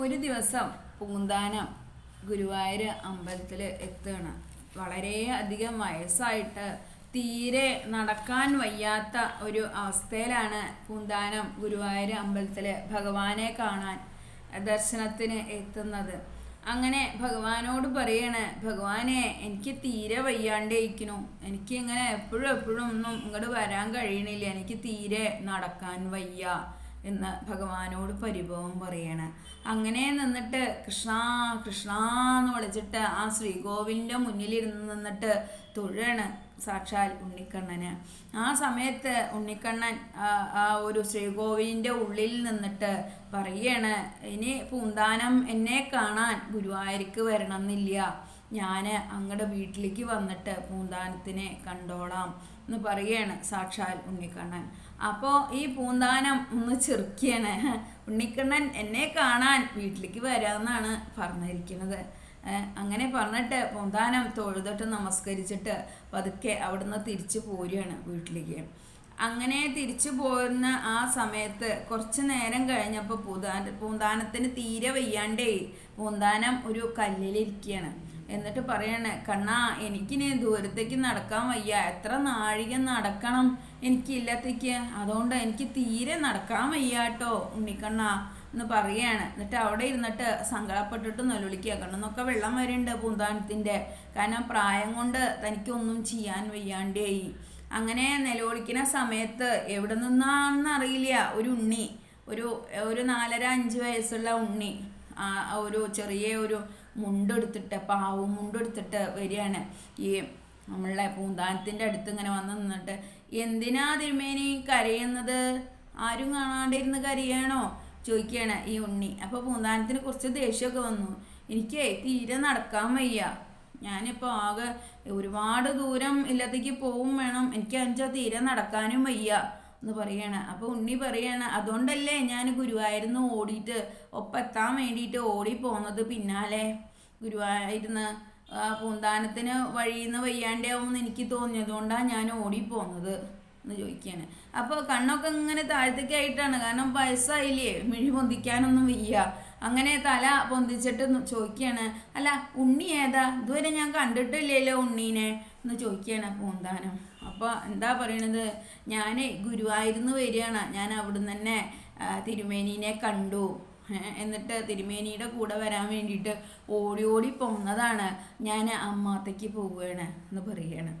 ഒരു ദിവസം പൂന്താനം ഗുരുവായൂർ അമ്പലത്തിൽ എത്തുകയാണ് വളരെ അധികം വയസ്സായിട്ട് തീരെ നടക്കാൻ വയ്യാത്ത ഒരു അവസ്ഥയിലാണ് പൂന്താനം ഗുരുവായൂർ അമ്പലത്തിൽ ഭഗവാനെ കാണാൻ ദർശനത്തിന് എത്തുന്നത്. അങ്ങനെ ഭഗവാനോട് പറയാണ് ഭഗവാനെ എനിക്ക് തീരെ വയ്യാണ്ടിരിക്കണു എനിക്ക് ഇങ്ങനെ എപ്പോഴും എപ്പോഴും ഒന്നും ഇങ്ങോട്ട് വരാൻ കഴിയണില്ല. എനിക്ക് തീരെ നടക്കാൻ വയ്യ. എന്ന് ഭഗവാനോട് പരിഭവം പറയണ്. അങ്ങനെ നിന്നിട്ട് കൃഷ്ണ കൃഷ്ണ എന്ന് വിളിച്ചിട്ട് ആ ശ്രീകോവിലിന്റെ മുന്നിലിരുന്ന് നിന്നിട്ട് തുഴാണ് സാക്ഷാൽ ഉണ്ണിക്കണ്ണന്. ആ സമയത്ത് ഉണ്ണിക്കണ്ണൻ ആ- ഒരു ശ്രീകോവിലിന്റെ ഉള്ളിൽ നിന്നിട്ട് പറയാണ് ഇനി പൂന്താനം എന്നെ കാണാൻ ഗുരുവായൂർക്ക് വരണമെന്നില്ല. ഞാൻ അങ്ങടെ വീട്ടിലേക്ക് വന്നിട്ട് പൂന്താനത്തിനെ കണ്ടോളാം എന്ന് പറയാണ് സാക്ഷാൽ ഉണ്ണിക്കണ്ണൻ. അപ്പോൾ ഈ പൂന്താനം ഒന്ന് ചെറുക്കിയാണ് ഉണ്ണിക്കണ്ണൻ എന്നെ കാണാൻ വീട്ടിലേക്ക് വരാമെന്നാണ് പറഞ്ഞിരിക്കുന്നത്. അങ്ങനെ പറഞ്ഞിട്ട് പൂന്താനം തൊഴുതൊട്ട് നമസ്കരിച്ചിട്ട് പതുക്കെ അവിടുന്ന് തിരിച്ചു പോരുകയാണ് വീട്ടിലേക്ക്. അങ്ങനെ തിരിച്ചു പോരുന്ന ആ സമയത്ത് കുറച്ച് നേരം കഴിഞ്ഞപ്പോൾ പൂന്താന പൂന്താനത്തിന് തീരെ വയ്യാണ്ടേ പൂന്താനം ഒരു കല്ലിലിരിക്കുകയാണ് എന്നിട്ട് പറയണേ കണ്ണാ എനിക്കിനി ദൂരത്തേക്ക് നടക്കാൻ വയ്യ. എത്ര നാഴിക നടക്കണം? എനിക്ക് ഇല്ലത്തേക്ക് അതുകൊണ്ട് എനിക്ക് തീരെ നടക്കാൻ വയ്യാട്ടോ ഉണ്ണിക്കണ്ണ എന്ന് പറയാണ്. എന്നിട്ട് അവിടെ ഇരുന്നിട്ട് സങ്കടപ്പെട്ടിട്ട് നിലവിളിക്കുക കണ്ണെന്നൊക്കെ വെള്ളം വരുന്നുണ്ട് പൂന്താനത്തിന്റെ. കാരണം പ്രായം കൊണ്ട് തനിക്കൊന്നും ചെയ്യാൻ വയ്യാണ്ടേയി. അങ്ങനെ നിലവിളിക്കുന്ന സമയത്ത് എവിടെ നിന്നാണെന്ന് അറിയില്ല. ഒരു ഉണ്ണി ഒരു ഒരു നാലര അഞ്ച് വയസ്സുള്ള ഉണ്ണി ഒരു ചെറിയ ഒരു മുണ്ടെടുത്തിട്ട് പാവും മുണ്ടെടുത്തിട്ട് വരികയാണ്. ഈ നമ്മളെ പൂന്താനത്തിന്റെ അടുത്ത് ഇങ്ങനെ വന്ന് നിന്നിട്ട് എന്തിനാ തിരുമേനി കരയുന്നത്? ആരും കാണാണ്ടിരുന്ന് കരയണോ? ചോദിക്കുകയാണ് ഈ ഉണ്ണി. അപ്പോൾ പൂന്താനത്തിന് കുറച്ച് ദേഷ്യമൊക്കെ വന്നു. എനിക്ക് തീരെ നടക്കാൻ വയ്യ. ഞാനിപ്പോൾ ആകെ ഒരുപാട് ദൂരം ഇല്ലത്തേക്ക് പോവും വേണം. എനിക്ക് അഞ്ചാ തീരെ നടക്കാനും വയ്യ. എന്ന് പറയാണ്. അപ്പോൾ ഉണ്ണി പറയാണ് അതുകൊണ്ടല്ലേ ഞാൻ ഗുരുവായൂരിന്ന് ഓടിയിട്ട് ഒപ്പെത്താൻ വേണ്ടിയിട്ട് ഓടി പോകുന്നത് പിന്നാലെ? ഗുരുവായൂരിന്ന് പൂന്താനത്തിന് വഴിയിൽ നിന്ന് വയ്യാണ്ടാവുമെന്ന് എനിക്ക് തോന്നിയതുകൊണ്ടാണ് ഞാൻ ഓടിപ്പോകുന്നത് എന്ന് ചോദിക്കുകയാണ് അപ്പോൾ കണ്ണൊക്കെ ഇങ്ങനെ താഴത്തേക്കായിട്ടാണ് കാരണം വയസ്സായില്ലേ മിഴി പൊന്തിക്കാനൊന്നും വയ്യ. അങ്ങനെ തല പൊന്തിച്ചിട്ട് ചോദിക്കുകയാണ് അല്ല ഉണ്ണി ഏതാ? ഇതുവരെ ഞാൻ കണ്ടിട്ടില്ലല്ലോ ഉണ്ണീനെ? എന്ന് ചോദിക്കുകയാണ് പൂന്താനം. അപ്പോൾ എന്താ പറയണത്? ഞാൻ ഗുരുവായൂരിന്ന് വരികയാണ്. ഞാൻ അവിടുന്ന് തന്നെ തിരുമേനീനെ കണ്ടു. എന്നിട്ട് തിരുമേനിയുടെ കൂടെ വരാൻ വേണ്ടിയിട്ട് ഓടി ഓടി പോകുന്നതാണ് ഞാൻ അമ്മാത്തേക്ക് പോവുകയാണ് എന്ന് പറയുകയാണ്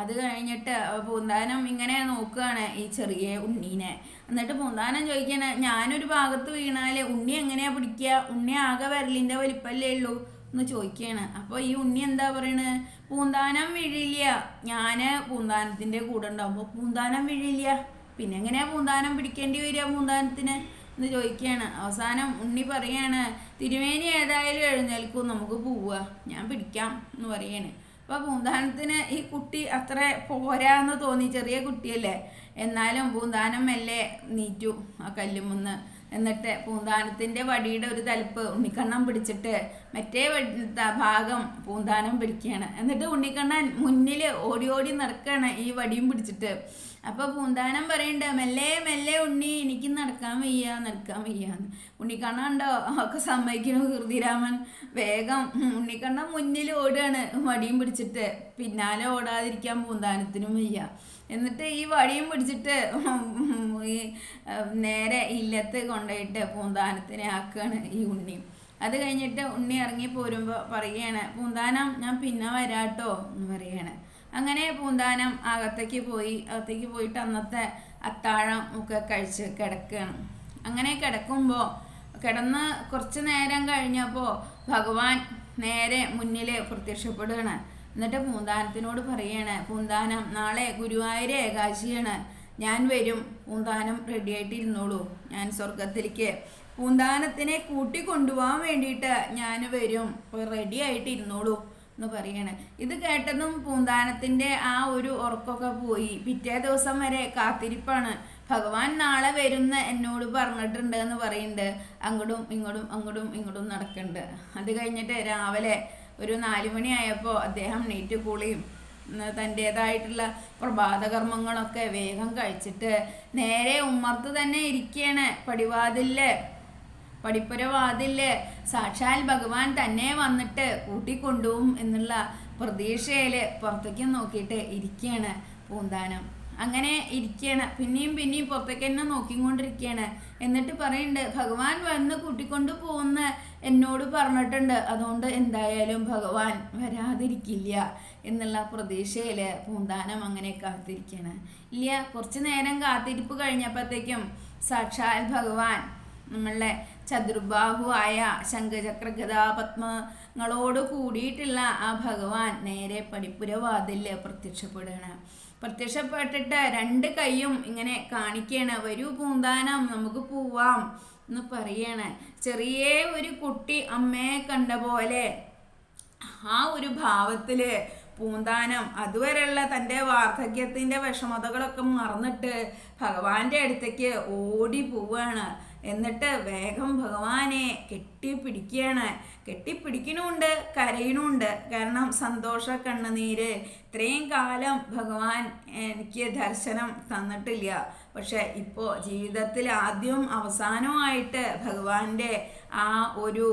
അത് കഴിഞ്ഞിട്ട് പൂന്താനം ഇങ്ങനെ നോക്കുകയാണ് ഈ ചെറിയ ഉണ്ണീനെ. എന്നിട്ട് പൂന്താനം ചോദിക്കണ ഞാനൊരു ഭാഗത്ത് വീണാൽ ഉണ്ണി എങ്ങനെയാ പിടിക്കുക? ഉണ്ണി ആകെ വിരലിന്റെ വലിപ്പല്ലേ ഉള്ളൂ. എന്ന് ചോദിക്കുകയാണ് അപ്പോൾ ഈ ഉണ്ണി എന്താ പറയണത് പൂന്താനം വീഴില്ല. ഞാൻ പൂന്താനത്തിന്റെ കൂടെ ഉണ്ടാകുമ്പോൾ പൂന്താനം വീഴില്ല. പിന്നെ എങ്ങനെയാ പൂന്താനം പിടിക്കേണ്ടി വരിക പൂന്താനത്തിന്? എന്ന് ചോദിക്കുകയാണ് അവസാനം ഉണ്ണി പറയാണ് തിരുമേനി ഏതായാലും എഴുന്നേൽക്കും നമുക്ക് പോവുക. ഞാൻ പിടിക്കാം എന്ന് പറയാണ്. അപ്പോൾ പൂന്താനത്തിന് ഈ കുട്ടി അത്ര പോരാന്ന് തോന്നി ചെറിയ കുട്ടിയല്ലേ. എന്നാലും പൂന്താനം മെല്ലെ നീറ്റു ആ കല്ലുമുന്ന് എന്നിട്ട് പൂന്താനത്തിന്റെ വടിയുടെ ഒരു തലപ്പ് ഉണ്ണിക്കണ്ണൻ പിടിച്ചിട്ട് മറ്റേ ഭാഗം പൂന്താനം പിടിക്കുകയാണ്. എന്നിട്ട് ഉണ്ണിക്കണ്ണൻ മുന്നിൽ ഓടി ഓടി നടക്കുകയാണ് ഈ വടിയും പിടിച്ചിട്ട്. അപ്പോൾ പൂന്താനം പറയണ്ട മെല്ലെ മെല്ലെ ഉണ്ണി എനിക്ക് നടക്കാൻ വയ്യ നടക്കാൻ വയ്യാന്ന് ഉണ്ണിക്കണ്ണ ഉണ്ടോ ഒക്കെ സമ്മതിക്കുന്നു ഹൃദിരാമൻ വേഗം ഉണ്ണിക്കണ്ണ മുന്നിൽ ഓടുകയാണ് വടിയും പിടിച്ചിട്ട്. പിന്നാലെ ഓടാതിരിക്കാൻ പൂന്താനത്തിനും വയ്യ. എന്നിട്ട് ഈ വടിയും പിടിച്ചിട്ട് ഈ നേരെ ഇല്ലത്ത് കൊണ്ടുപോയിട്ട് പൂന്താനത്തിനെ ആക്കുകയാണ് ഈ ഉണ്ണി. അത് കഴിഞ്ഞിട്ട് ഉണ്ണി ഇറങ്ങി പോരുമ്പോൾ പറയുകയാണ് പൂന്താനം ഞാൻ പിന്നെ വരാട്ടോ എന്ന് പറയുകയാണ്. അങ്ങനെ പൂന്താനം അകത്തേക്ക് പോയി അകത്തേക്ക് പോയിട്ട് അന്നത്തെ അത്താഴം ഒക്കെ കഴിച്ച് കിടക്കുകയാണ്. അങ്ങനെ കിടക്കുമ്പോൾ കിടന്ന് കുറച്ച് നേരം കഴിഞ്ഞപ്പോൾ ഭഗവാൻ നേരെ മുന്നിൽ പ്രത്യക്ഷപ്പെടുകയാണ്. എന്നിട്ട് പൂന്താനത്തിനോട് പറയാണ് പൂന്താനം നാളെ ഗുരുവായൂർ ഏകാശിയാണ്. ഞാൻ വരും. പൂന്താനം റെഡി ആയിട്ടിരുന്നോളൂ. ഞാൻ സ്വർഗത്തിലേക്ക് പൂന്താനത്തിനെ കൂട്ടി കൊണ്ടുപോകാൻ വേണ്ടിയിട്ട് ഞാൻ വരും. റെഡി ആയിട്ട് ഇരുന്നോളൂ എന്ന് പറയാണ്. ഇത് കേട്ടതും പൂന്താനത്തിന്റെ ആ ഒരു ഉറക്കമൊക്കെ പോയി. പിറ്റേ ദിവസം വരെ കാത്തിരിപ്പാണ്. ഭഗവാൻ നാളെ വരുന്ന എന്നോട് പറഞ്ഞിട്ടുണ്ട് എന്ന് പറയുന്നുണ്ട്. അങ്ങോട്ടും ഇങ്ങോട്ടും അങ്ങോട്ടും ഇങ്ങോട്ടും നടക്കുന്നുണ്ട്. അത് കഴിഞ്ഞിട്ട് രാവിലെ ഒരു നാല് മണിയായപ്പോൾ അദ്ദേഹം നെയ്റ്റ് കൂളിയും. തന്റേതായിട്ടുള്ള പ്രഭാതകർമ്മങ്ങളൊക്കെ വേഗം കഴിച്ചിട്ട് നേരെ ഉമ്മർത്ത് തന്നെ ഇരിക്കുകയാണ് പടിവാതിൽ പടിപ്പുരവാതിൽ സാക്ഷാൽ ഭഗവാൻ തന്നെ വന്നിട്ട് കൂട്ടിക്കൊണ്ടുപോകും എന്നുള്ള പ്രതീക്ഷയിൽ പുറത്തേക്ക് നോക്കിയിട്ട് ഇരിക്കുകയാണ് പൂന്താനം. അങ്ങനെ ഇരിക്കുകയാണ് പിന്നെയും പിന്നെയും പുറത്തേക്ക് തന്നെ നോക്കിക്കൊണ്ടിരിക്കുകയാണ് എന്നിട്ട് പറയുന്നുണ്ട് ഭഗവാൻ വന്ന് കൂട്ടിക്കൊണ്ട് പോകുന്ന എന്നോട് പറഞ്ഞിട്ടുണ്ട്. അതുകൊണ്ട് എന്തായാലും ഭഗവാൻ വരാതിരിക്കില്ല എന്നുള്ള പ്രതീക്ഷയിൽ പൂന്താനം അങ്ങനെ കാത്തിരിക്കുകയാണ് ഇല്ല കുറച്ച് നേരം കാത്തിരിപ്പ് കഴിഞ്ഞപ്പോഴത്തേക്കും സാക്ഷാൽ ഭഗവാൻ നമ്മളുടെ ചതുർബാഹുവായ ശംഖചക്ര ഗതാപത്മങ്ങളോട് കൂടിയിട്ടുള്ള ആ ഭഗവാൻ നേരെ പടിപ്പുരവാതിൽ പ്രത്യക്ഷപ്പെടുകയാണ്. പ്രത്യക്ഷപ്പെട്ടിട്ട് രണ്ട് കൈയും ഇങ്ങനെ കാണിക്കുകയാണ്. വരൂ പൂന്താനം നമുക്ക് പോവാം എന്ന് പറയാണ്. ചെറിയ ഒരു കുട്ടി അമ്മയെ കണ്ട പോലെ ആ ഒരു ഭാവത്തിൽ പൂന്താനം അതുവരെയുള്ള തന്റെ വാർദ്ധക്യത്തിന്റെ വിഷമതകളൊക്കെ മറന്നിട്ട് ഭഗവാന്റെ അടുത്തേക്ക് ഓടി പോവാണ്. എന്നിട്ട് വേഗം ഭഗവാനെ കെട്ടിപ്പിടിക്കുകയാണ്. കെട്ടിപ്പിടിക്കണുണ്ട് കരയണുണ്ട് കാരണം സന്തോഷ കണ്ണുനീര് ഇത്രയും കാലം ഭഗവാൻ എനിക്ക് ദർശനം തന്നിട്ടില്ല. പക്ഷെ ഇപ്പോൾ ജീവിതത്തിൽ ആദ്യം അവസാനമായിട്ട് ഭഗവാന്റെ ആ ഒരു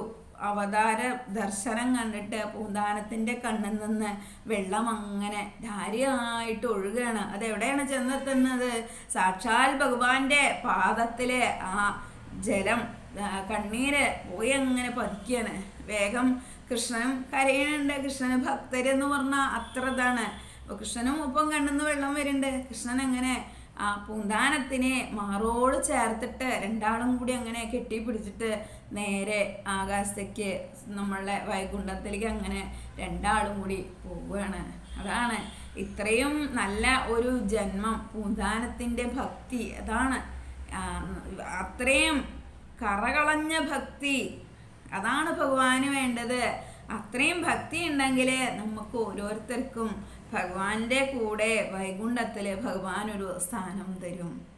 അവതാര ദർശനം കണ്ടിട്ട് പൂന്താനത്തിന്റെ കണ്ണിൽ നിന്ന് വെള്ളം അങ്ങനെ ധാരയായിട്ട് ഒഴുകുകയാണ് അതെവിടെയാണ് ചെന്നെത്തുന്നത്? സാക്ഷാൽ ഭഗവാന്റെ പാദത്തിലെ ആ ജലം കണ്ണീര് പോയി അങ്ങനെ പതിക്കുകയാണ് വേഗം കൃഷ്ണനും കരയണുണ്ട് കൃഷ്ണന് ഭക്തരെന്ന് പറഞ്ഞാൽ അത്ര ഇതാണ്. അപ്പോൾ കൃഷ്ണനും ഒപ്പം കണ്ണെന്ന് വെള്ളം വരുന്നുണ്ട്. കൃഷ്ണൻ അങ്ങനെ ആ പൂന്താനത്തിനെ മാറോട് ചേർത്തിട്ട് രണ്ടാളും കൂടി അങ്ങനെ കെട്ടിപ്പിടിച്ചിട്ട് നേരെ ആകാശത്തേക്ക് നമ്മളുടെ വൈകുണ്ഠത്തിലേക്ക് അങ്ങനെ രണ്ടാളും കൂടി പോവുകയാണ്. അതാണ് ഇത്രയും നല്ല ഒരു ജന്മം. പൂന്താനത്തിന്റെ ഭക്തി. അതാണ് അത്രയും കറകളഞ്ഞ ഭക്തി. അതാണ് ഭഗവാന് വേണ്ടത്. അത്രയും ഭക്തി ഉണ്ടെങ്കിൽ നമുക്ക് ഓരോരുത്തർക്കും ഭഗവാന്റെ കൂടെ വൈകുണ്ഠത്തിൽ ഭഗവാൻ ഒരു സ്ഥാനം തരും.